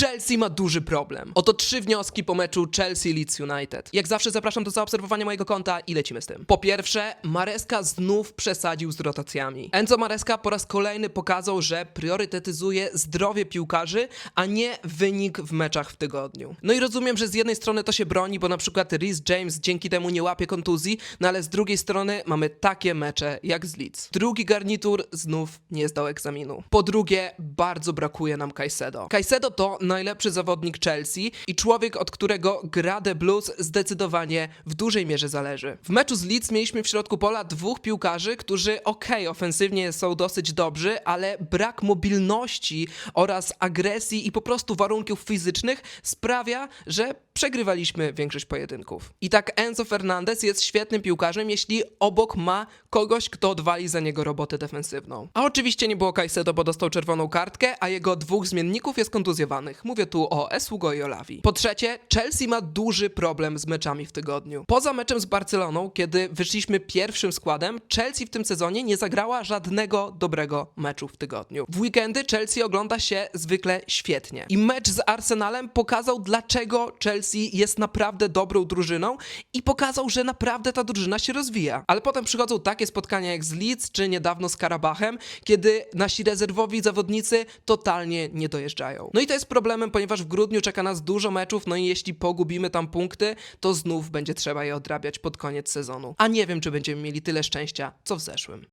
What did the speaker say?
Chelsea ma duży problem. Oto trzy wnioski po meczu Chelsea Leeds United. Jak zawsze zapraszam do zaobserwowania mojego konta i lecimy z tym. Po pierwsze, Mareska znów przesadził z rotacjami. Enzo Mareska po raz kolejny pokazał, że priorytetyzuje zdrowie piłkarzy, a nie wynik w meczach w tygodniu. No i rozumiem, że z jednej strony to się broni, bo na przykład Rhys James dzięki temu nie łapie kontuzji, no ale z drugiej strony mamy takie mecze jak z Leeds. Drugi garnitur znów nie zdał egzaminu. Po drugie, bardzo brakuje nam Caicedo. Caicedo to najlepszy zawodnik Chelsea i człowiek, od którego gra The Blues zdecydowanie w dużej mierze zależy. W meczu z Leeds mieliśmy w środku pola dwóch piłkarzy, którzy okej, ofensywnie są dosyć dobrzy, ale brak mobilności oraz agresji i po prostu warunków fizycznych sprawia, że przegrywaliśmy większość pojedynków. I tak Enzo Fernandez jest świetnym piłkarzem, jeśli obok ma kogoś, kto odwali za niego robotę defensywną. A oczywiście nie było Caicedo, bo dostał czerwoną kartkę, a jego dwóch zmienników jest kontuzjowanych. Mówię tu o Esugo i Olavi. Po trzecie, Chelsea ma duży problem z meczami w tygodniu. Poza meczem z Barceloną, kiedy wyszliśmy pierwszym składem, Chelsea w tym sezonie nie zagrała żadnego dobrego meczu w tygodniu. W weekendy Chelsea ogląda się zwykle świetnie. I mecz z Arsenalem pokazał, dlaczego Chelsea jest naprawdę dobrą drużyną i pokazał, że naprawdę ta drużyna się rozwija. Ale potem przychodzą takie spotkania jak z Leeds, czy niedawno z Karabachem, kiedy nasi rezerwowi zawodnicy totalnie nie dojeżdżają. No i to jest problemem, ponieważ w grudniu czeka nas dużo meczów, no i jeśli pogubimy tam punkty, to znów będzie trzeba je odrabiać pod koniec sezonu. A nie wiem, czy będziemy mieli tyle szczęścia, co w zeszłym.